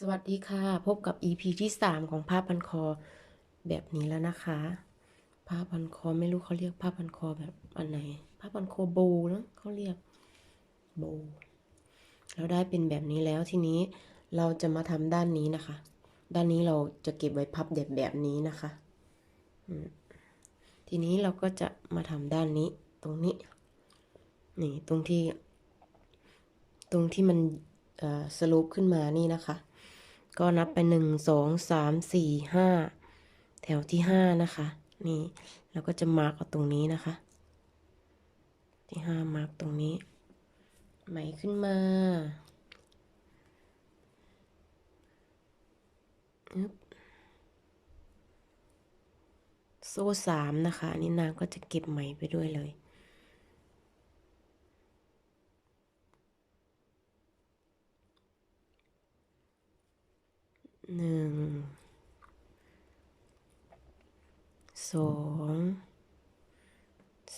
สวัสดีค่ะ พบกับ EP ที่ 3 ของผ้าพันคอแบบนี้แล้วนะคะผ้าพันคอไม่รู้เขาเรียกผ้าพันคอแบบอันไหนผ้าพันคอโบว์นะเขาเรียกโบว์เราได้เป็นแบบนี้แล้วทีนี้เราจะมาทำด้านนี้นะคะ ด้านนี้เราจะเก็บไว้พับแบบแบบนี้นะคะทีนี้เราก็จะมาทำด้านนี้ตรงนี้นี่ตรงที่ ตรงที่มันสโลปขึ้นมานี่นะคะ ก็นับไปหนึ่งสองสามสี่ห้าแถวที่ห้านะคะ นี่เราก็จะมาร์กเอาตรงนี้นะคะ ที่ห้ามาร์กตรงนี้ไหมขึ้นมาโซ่สามนะคะนนี้นางก็จะเก็บไหมไปด้วยเลย หนึ่งสอง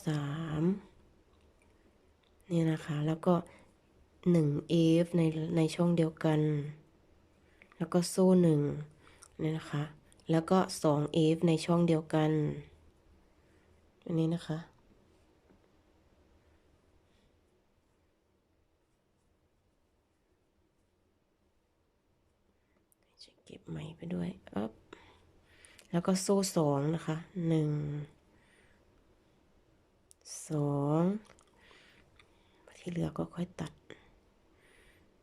สามนี่นะคะ แล้วก็หนึ่ง F ในในช่องเดียวกัน แล้วก็โซ่หนึ่งนี่นะคะ แล้วก็สอง F ในช่องเดียวกัน อันนี้นะคะ จะเก็บไหมไปด้วยอ๊บแล้วก็โซ่สองนะคะหนึ่งสองที่เหลือก็ค่อยตัด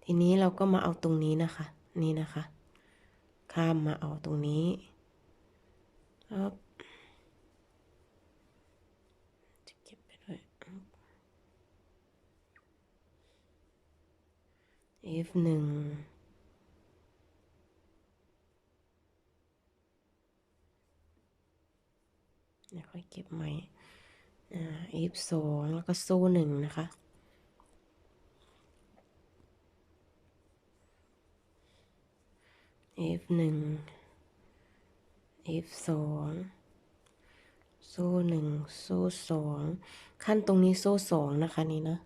ทีนี้เราก็มาเอาตรงนี้นะคะ นี่นะคะ ข้ามมาเอาตรงนี้อ๊บจะเก็บไปด้วยอ๊บ F หนึ่ง เดี๋ยวค่อยเก็บใหม่อ่า F สองแล้วก็โซ่หนึ่งนะคะ F หนึ่ง F สองโซ่หนึ่งโซ่สองขั้นตรงนี้โซ่สองนะคะนี่นะ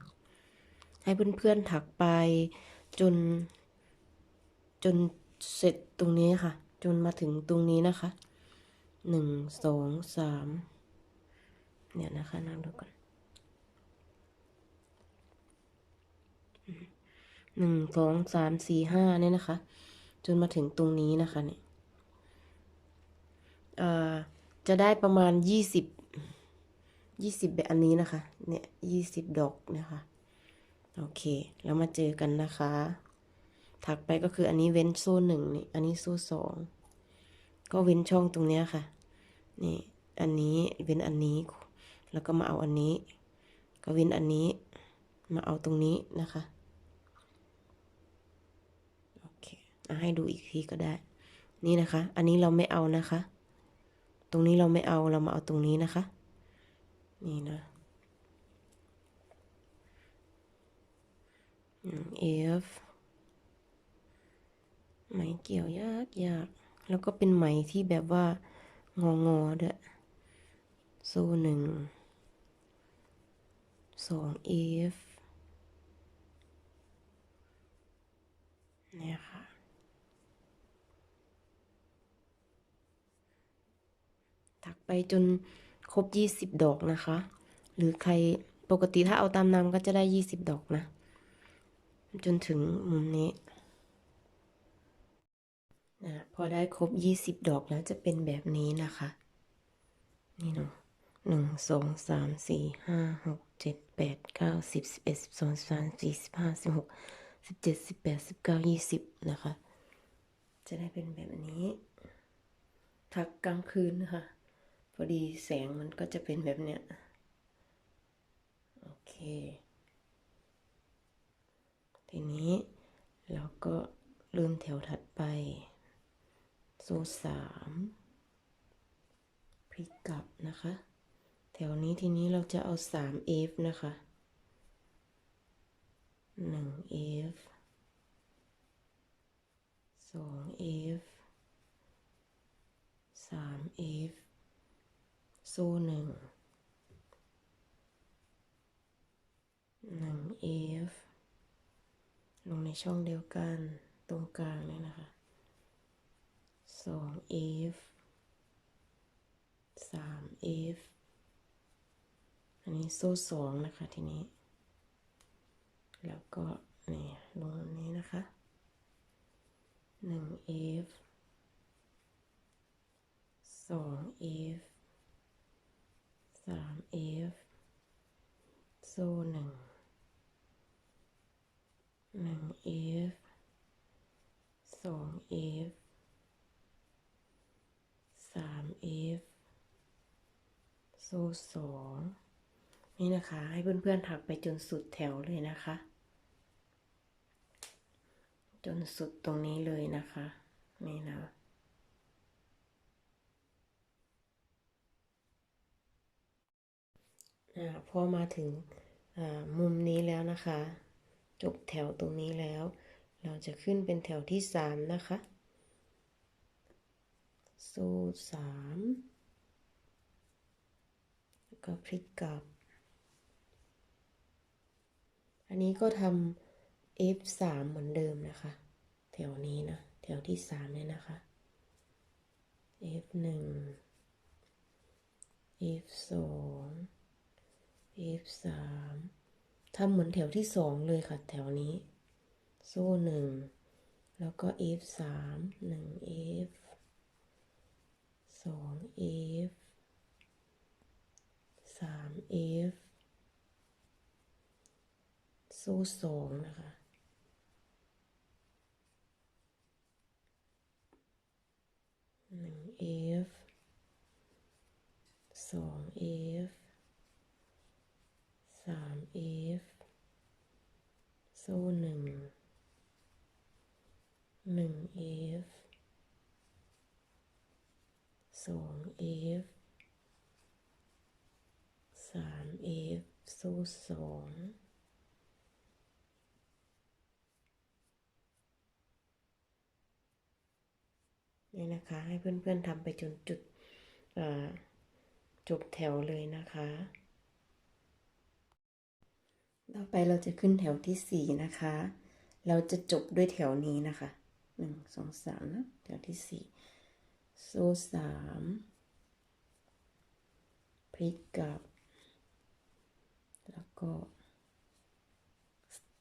ให้เพื่อนๆถักไปจน จนเสร็จตรงนี้ค่ะ จนมาถึงตรงนี้นะคะ หนึ่งสองสามเนี่ยนะคะนั่งดูก่อนหนึ่งสองสามสี่ห้าเนี่ยนะคะ จนมาถึงตรงนี้นะคะเนี่ยเอ่อจะได้ประมาณยี่สิบยี่สิบแบบอันนี้นะคะ เนี่ยยี่สิบดอกนะคะ โอเค แล้วมาเจอกันนะคะ ถักไปก็คืออันนี้เว้นโซ่หนึ่งนี่ อันนี้โซ่สอง ก็เว้นช่องตรงเนี้ยค่ะ นี่อันนี้เว้นอันนี้ แล้วก็มาเอาอันนี้ ก็เว้นอันนี้ มาเอาตรงนี้นะคะโอเคอาให้ดูอีกทีก็ได้ นี่นะคะ อันนี้เราไม่เอานะคะ ตรงนี้เราไม่เอาเรามาเอาตรงนี้นะคะ นี่นะ F ไหมเกี่ยวยากยากแล้วก็เป็นไหมที่แบบว่า งองอด้วย โซ่หนึ่ง สอง F เนี่ยค่ะ ถักไปจนครบยี่สิบดอกนะคะ หรือใครปกติถ้าเอาตามนำก็จะได้ยี่สิบดอกนะ จนถึงมุมนี้ นะพอได้ครบยี่สิบดอกแล้วจะเป็นแบบนี้นะคะ นี่เนาะหนึ่งสองสามสี่ห้าหกเจ็ดแปดเก้าสิบสิบเอ็ดสิบสองสิบสามสี่สิบห้าสิบหกสิบเจ็ดสิบแปดสิบเก้ายี่สิบนะคะ จะได้เป็นแบบนี้ ถักกลางคืนนะคะ พอดีแสงมันก็จะเป็นแบบเนี้ย โอเค ทีนี้เราก็เริ่มแถวถัดไป โซ่สามพลิกกลับนะคะ แถวนี้ทีนี้เราจะเอาสาม F นะคะหนึ่ง F สอง F สาม F โซ่หนึ่งหนึ่ง F ลงในช่องเดียวกันตรงกลางเนี่ยนะคะ สอง F สาม F อันนี้โซ่สองนะคะทีนี้ แล้วก็นี่ลงนนี้นะคะหนึ่ง F สอง F สาม F โซ่หนึ่งหนึ่ง F สอง F สาม F โซ่สองนี่นะคะ ให้เพื่อนๆถักไปจนสุดแถวเลยนะคะ จนสุดตรงนี้เลยนะคะ นี่นะพอมาถึงมุมนี้แล้วนะคะ จบแถวตรงนี้แล้ว เราจะขึ้นเป็นแถวที่สามนะคะโซ่สาม ก็พลิกกลับ อันนี้ก็ทำ F สามเหมือนเดิมนะคะ แถวนี้นะ แถวที่สามเนี่ยนะคะ F หนึ่ง F สอง F สามทำเหมือนแถวที่สองเลยค่ะ แถวนี้ โซ่หนึ่งแล้วก็ F สามหนึ่ง F สอง F สาม F โซ่สองนะคะ หนึ่ง F สอง F สาม F โซ่หนึ่ง หนึ่ง F สอง F สาม F โซ่สองนี่นะคะ ให้เพื่อนๆทำไปจนจุดจบแถวเลยนะคะ ต่อไปเราจะขึ้นแถวที่สี่นะคะ เราจะจบด้วยแถวนี้นะคะหนึ่งสองสามนะแถวที่สี่โซ่สามพลิกกลับ แล้วก็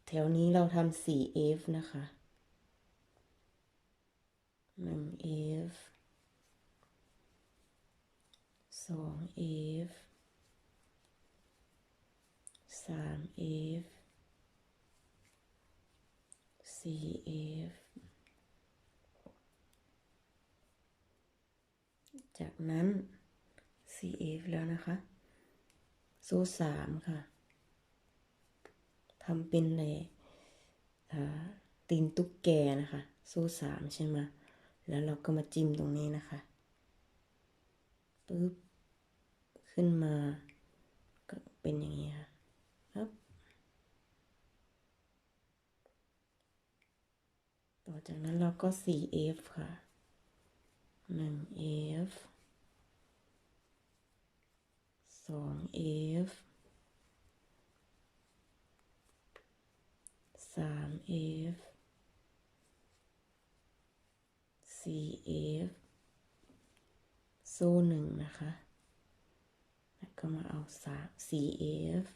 แถวนี้เราทำสี่ F นะคะหนึ่ง F สอง F สาม F สี่ F จากนั้น 4F แล้วนะคะ โซ่สามค่ะ ทำเป็นในตีนตุ๊กแกนะคะโซ่สามใช่ไหมแล้วเราก็มาจิ้มตรงนี้นะคะปึ๊บขึ้นมาก็เป็นอย่างนี้ค่ะครับต่อจากนั้นเราก็ 4F ค่ะ 1f 2f สอง F สาม F สี่ F โซ่หนึ่งนะคะ แล้วก็มาเอาสามสี่ F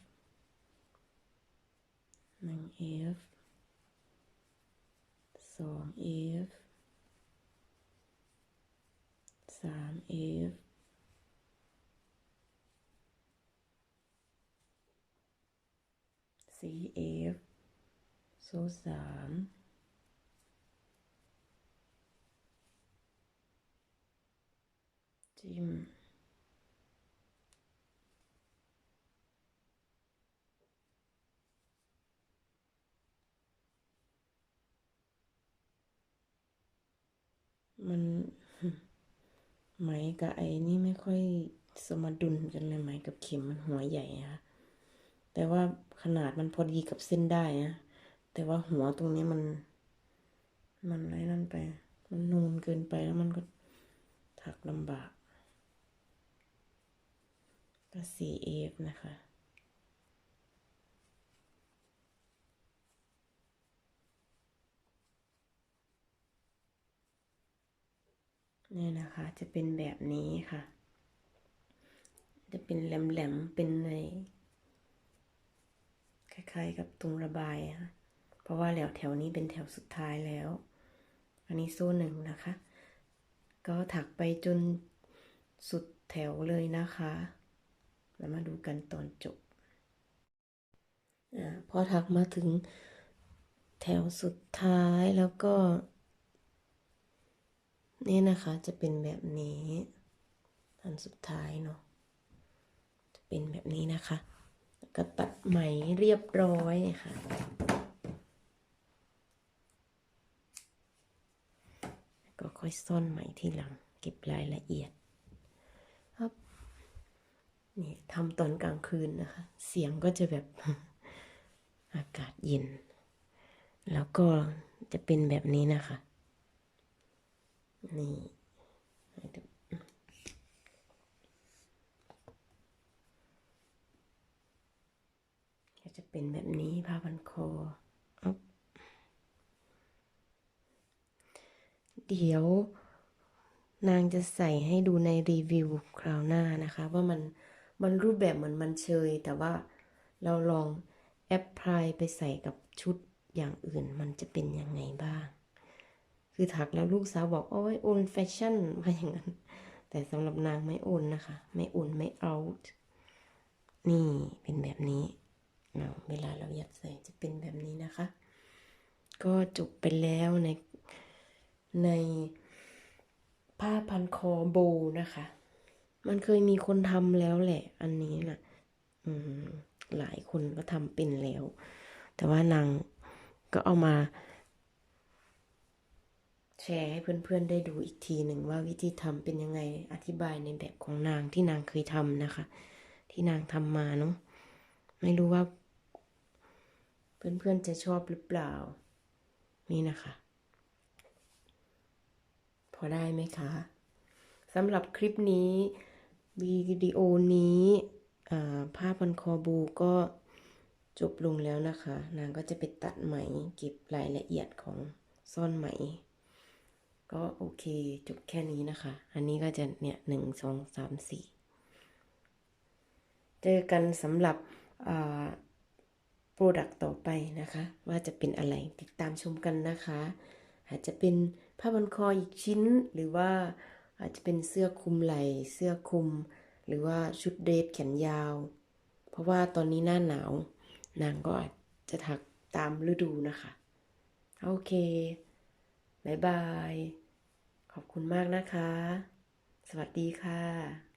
หนึ่ง F สอง F สาม F สี่ F โซ่สามจิ้มมันไหมกับไอ้นี่ไม่ค่อยสมดุลกันเลยไหมกับเข็มมันหัวใหญ่นะคะแต่ว่าขนาดมันพอดีกับเส้นได้นะ แต่ว่าหัวตรงนี้มัน มันไรนั่นไป มันนูนเกินไปแล้วมันก็ถักลำบากก็ 4F นะคะเนี่ยนะคะ จะเป็นแบบนี้ค่ะ จะเป็นแหลมๆ เป็นในคล้ายๆกับตรงระบายอะค่ะ ราะว่าแถวแถวนี้เป็นแถวสุดท้ายแล้ว อันนี้โซ่หนึ่งนะคะ ก็ถักไปจนสุดแถวเลยนะคะ แล้วมาดูกันตอนจบอาพอถักมาถึงแถวสุดท้ายแล้วก็ นี่นะคะจะเป็นแบบนี้อันสุดท้ายเนาะจะเป็นแบบนี้นะคะแล้วก็ตัดไหมเรียบร้อยค่ะ ก็ ค่อยซ่อนไหม่ทีหลัง เก็บรายละเอียดครับนี่ทำตอนกลางคืนนะคะ เสียงก็จะแบบอากาศเย็น แล้วก็จะเป็นแบบนี้นะคะ นี่ก็จะเป็นแบบนี้ผ้าพันคออ๊อบ เดี๋ยวนางจะใส่ให้ดูในรีวิวคราวหน้านะคะ ว่ามันมันรูปแบบเหมือนมันเชย แต่ว่าเราลองแอปพลายไปใส่กับชุดอย่างอื่นมันจะเป็นยังไงบ้าง คือถักแล้วลูกสาวบอกโอ้ยโอนแฟชั่นมาอย่างนั้น แต่สำหรับนางไม่โอนนะคะ ไม่โอนไม่เอานี่เป็นแบบนี้เอาเวลาเรายัดใส่จะเป็นแบบนี้นะคะ ก็จบไปแล้วใน ในผ้าพันคอโบนะคะ มันเคยมีคนทำแล้วแหละ อันนี้นะ่ะหลายคนก็ทำเป็นแล้ว แต่ว่านางก็เอามา แชร์ให้เพื่อนๆได้ดูอีกทีหนึ่งว่าวิธีทำเป็นยังไงอธิบายในแบบของนางที่นางเคยทำนะคะ ที่นางทำมาเนาะไม่รู้ว่า เพื่อนๆจะชอบหรือเปล่า นี่นะคะ อได้ไหมคะสำหรับคลิปนี้วิดีโอนี้ผ้าพันคอบูก็จบลงแล้วนะคะ นางก็จะไปตัดไหมเก็บรายละเอียดของซ่อนไหม ก็โอเคจบแค่นี้นะคะ อันนี้ก็จะเนี่ยหนึ่งสองสามสี่เจอกันสำหรับโปรดักต์ต่อไปนะคะ ว่าจะเป็นอะไรติดตามชมกันนะคะ อาจจะเป็น ผ้าบันคออีกชิ้นหรือว่าอาจจะเป็นเสื้อคลุมไหล่เสื้อคลุม หรือว่าชุดเดรสแขนยาว เพราะว่าตอนนี้หน้าหนาว นางก็อาจจะถักตามฤดูนะคะ โอเคบายบาย ขอบคุณมากนะคะ สวัสดีค่ะ